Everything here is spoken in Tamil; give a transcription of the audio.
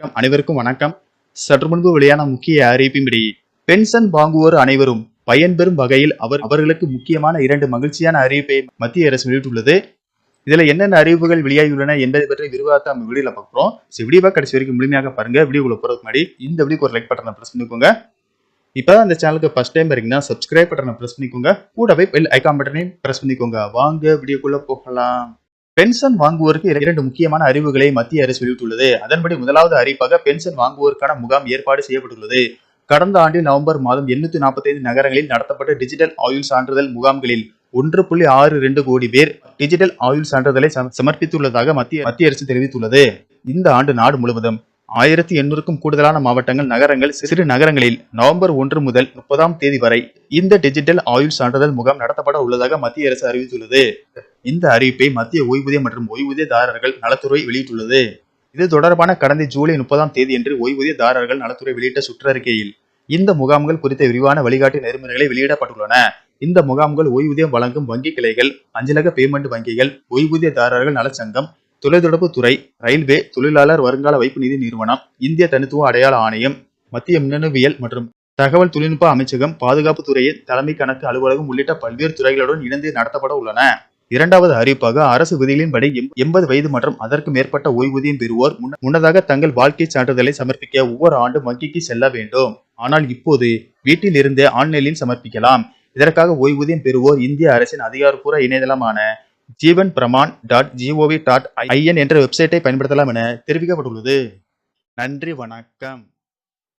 வணக்கம். அனைவருக்கும் வணக்கம். சற்று முன்பு வெளியான முக்கிய அறிவிப்பின்படி பென்ஷன் வாங்குவோர் அனைவரும் பயன்பெறும் வகையில் அவர் அவர்களுக்கு முக்கியமான இரண்டு மகிழ்ச்சியான அறிவிப்பை மத்திய அரசு வெளியிட்டுள்ளது. இதுல என்னென்ன அறிவிப்புகள் வெளியாகியுள்ளன என்பதை பற்றி விரிவாக நம்ம வீடியோல பார்க்குறோம் ஸோ வீடியோவை கடைசி வரைக்கும் முழுமையாக பாருங்க. வீடியோக்குள்ள போறதுக்கு முன்னாடி இந்த வீடியோக்கு ஒரு லைக் பட்டனை ப்ரெஸ் பண்ணிக்கோங்க. இப்போ அந்த சேனலுக்கு ஃபர்ஸ்ட் டைம் இருக்கீங்கன்னா சப்ஸ்கிரைப் பட்டனை ப்ரெஸ் பண்ணிக்கோங்க. கூடவே பெல் ஐக்கான் பட்டனையும் ப்ரெஸ் பண்ணிக்கோங்க. வாங்க வீடியோக்குள்ள போகலாம். பென்ஷன் வாங்குவோருக்கு இரண்டு முக்கியமான அறிவுகளை மத்திய அரசு வெளியிட்டுள்ளது. அதன்படி முதலாவது அறிவிப்பாக பென்ஷன் வாங்குவோருக்கான முகாம் ஏற்பாடு செய்யப்பட்டுள்ளது. கடந்த ஆண்டு நவம்பர் மாதம் எண்ணூத்தி நாற்பத்தைந்து நகரங்களில் நடத்தப்பட்ட டிஜிட்டல் ஆயுள் சான்றிதழ் முகாம்களில் ஒன்று புள்ளி ஆறு ரெண்டு கோடி பேர் டிஜிட்டல் ஆயுள் சான்றிதழை சமர்ப்பித்துள்ளதாக மத்திய மத்திய அரசு தெரிவித்துள்ளது. இந்த ஆண்டு நாடு முழுவதும் ஆயிரத்தி எண்ணூறுக்கும் கூடுதலான மாவட்டங்கள் நகரங்கள் சிறு நகரங்களில் நவம்பர் ஒன்று முதல் முப்பதாம் தேதி வரை இந்த டிஜிட்டல் ஆயுள் சான்றிதழ் முகாம் நடத்தப்பட உள்ளதாக மத்திய அரசு அறிவித்துள்ளது. இந்த அறிவிப்பை மத்திய ஓய்வூதியம் மற்றும் ஓய்வூதியதாரர்கள் நலத்துறை வெளியிட்டுள்ளது. இது தொடர்பான கடந்த ஜூலை முப்பதாம் தேதியன்று ஓய்வூதியதாரர்கள் நலத்துறை வெளியிட்ட சுற்றறிக்கையில் இந்த முகாம்கள் குறித்த விரிவான வழிகாட்டு நெறிமுறைகளை வெளியிடப்பட்டுள்ளன. இந்த முகாம்கள் ஓய்வூதியம் வழங்கும் வங்கி கிளைகள் அஞ்சலக பேமெண்ட் வங்கிகள் ஓய்வூதியதாரர்கள் நலச்சங்கம் தொலைத்தொடர்பு துறை ரயில்வே தொழிலாளர் வருங்கால வைப்பு நிதி நிறுவனம் இந்திய தனித்துவ அடையாள ஆணையம் மத்திய மின்னணுவியல் மற்றும் தகவல் தொழில்நுட்ப அமைச்சகம் பாதுகாப்பு துறையின் தலைமை கணக்கு அலுவலகம் உள்ளிட்ட பல்வேறு துறைகளுடன் இணைந்து நடத்தப்பட உள்ளன. இரண்டாவது அறிவிப்பாக அரசு விதிகளின்படி எண்பது வயது மற்றும் அதற்கு மேற்பட்ட ஓய்வூதியம் பெறுவோர் முன்னதாக தங்கள் வாழ்க்கை சான்றிதழை சமர்ப்பிக்க ஒவ்வொரு ஆண்டும் வங்கிக்கு செல்ல வேண்டும். ஆனால் இப்போது வீட்டில் இருந்தே ஆன்லைனில் சமர்ப்பிக்கலாம். இதற்காக ஓய்வூதியம் பெறுவோர் இந்திய அரசின் அதிகாரப்பூர்வ இணையதளமான Jeevan Pramaan dot G O V dot I N என்ற வெப்சைட்டை பயன்படுத்தலாம் என தெரிவிக்கப்பட்டுள்ளது. நன்றி வணக்கம்.